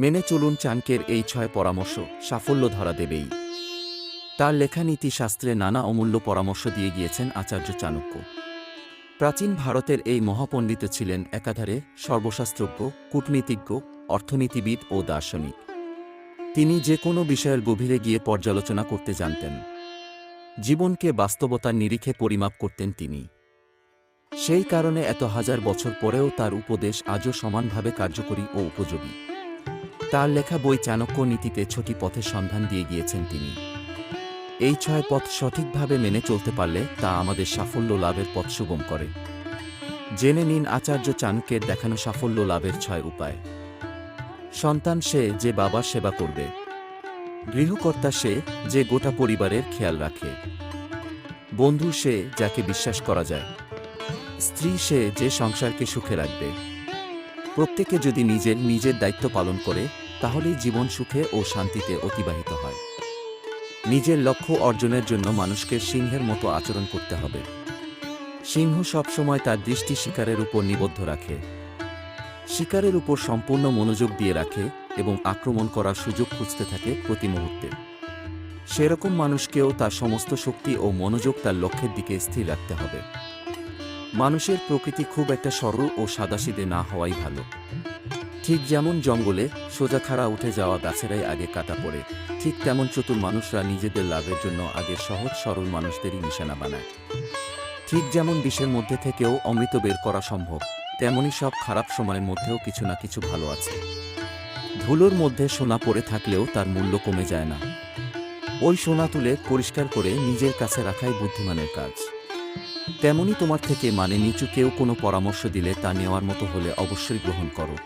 মেনে চলুন চাণকের এই ছয় পরামর্শ, সাফল্য ধরা দেবেই। তার লেখা নীতিশাস্ত্রে নানা অমূল্য পরামর্শ দিয়ে গিয়েছেন আচার্য চাণক্য। প্রাচীন ভারতের এই মহাপণ্ডিত ছিলেন একাধারে সর্বশাস্ত্রজ্ঞ, কূটনীতিজ্ঞ, অর্থনীতিবিদ ও দার্শনিক। তিনি যে কোনো বিষয়ের গভীরে গিয়ে পর্যালোচনা করতে জানতেন। জীবনকে বাস্তবতার নিরিখে পরিমাপ করতেন তিনি। সেই কারণে এত হাজার বছর পরেও তার উপদেশ আজও সমানভাবে কার্যকরী ও উপযোগী। তার লেখা বই চাণক্য নীতিতে ছটি পথের সন্ধান দিয়ে গিয়েছেন তিনি। এই ছয় পথ সঠিকভাবে মেনে চলতে পারলে তা আমাদের সাফল্য লাভের পথ সুগম করে। জেনে নিন আচার্য চাণক্যের দেখানো সাফল্য লাভের ছয় উপায়। সন্তান সে যে বাবার সেবা করবে। গৃহকর্তা সে যে গোটা পরিবারের খেয়াল রাখে। বন্ধু সে যাকে বিশ্বাস করা যায়। স্ত্রী সে যে সংসারকে সুখে রাখবে। প্রত্যেকে যদি নিজের নিজের দায়িত্ব পালন করে তাহলেই জীবন সুখে ও শান্তিতে অতিবাহিত হয়। নিজের লক্ষ্য অর্জনের জন্য মানুষকে সিংহের মতো আচরণ করতে হবে। সিংহ সবসময় তার দৃষ্টি শিকারের উপর নিবদ্ধ রাখে। শিকারের উপর সম্পূর্ণ মনোযোগ দিয়ে রাখে এবং আক্রমণ করার সুযোগ খুঁজতে থাকে প্রতি মুহূর্তে। সেরকম মানুষকেও তার সমস্ত শক্তি ও মনোযোগ তার লক্ষ্যের দিকে স্থির রাখতে হবে। মানুষের প্রকৃতি খুব একটা সরল ও সাদাসিদে না হওয়াই ভালো। ঠিক যেমন জঙ্গলে সোজা খাড়া উঠে যাওয়া গাছেরাই আগে কাটা পড়ে, ঠিক তেমন চতুর মানুষরা নিজেদের লাভের জন্য আগে সহজ সরল মানুষদেরই নিশানা বানায়। ঠিক যেমন বিষের মধ্যে থেকেও অমৃত বের করা সম্ভব, তেমনি সব খারাপ সময়ের মধ্যেও কিছু না কিছু ভালো আছে। ধুলোর মধ্যে সোনা পড়ে থাকলেও তার মূল্য কমে যায় না। ওই সোনা তুলে পরিষ্কার করে নিজের কাছে রাখাই বুদ্ধিমানের কাজ। তেমনি তোমার থেকে মানে নিচু কেউ কোনো পরামর্শ দিলে তা নেওয়ার মতো হলে অবশ্যই গ্রহণ করো।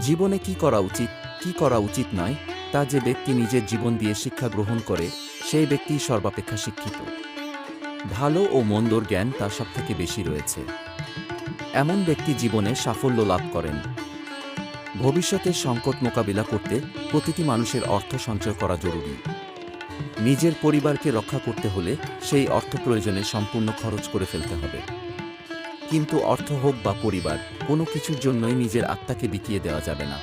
জীবনে কি করা উচিত, কি করা উচিত নয়, তা যে ব্যক্তি নিজের জীবন দিয়ে শিক্ষা গ্রহণ করে, সেই ব্যক্তি সর্বাপেক্ষা শিক্ষিত। ভালো ও মন্দর জ্ঞান তার সব থেকে বেশি রয়েছে। এমন ব্যক্তি জীবনে সাফল্য লাভ করেন। ভবিষ্যতের সংকট মোকাবিলা করতে প্রতিটি মানুষের অর্থ সঞ্চয় করা জরুরি। নিজের পরিবারকে রক্ষা করতে হলে সেই অর্থ প্রয়োজনে সম্পূর্ণ খরচ করে ফেলতে হবে। কিন্তু অর্থ হোক বা পরিবার, কোনো কিছুর জন্যই নিজের আত্মাকে বিকিয়ে দেওয়া যাবে না।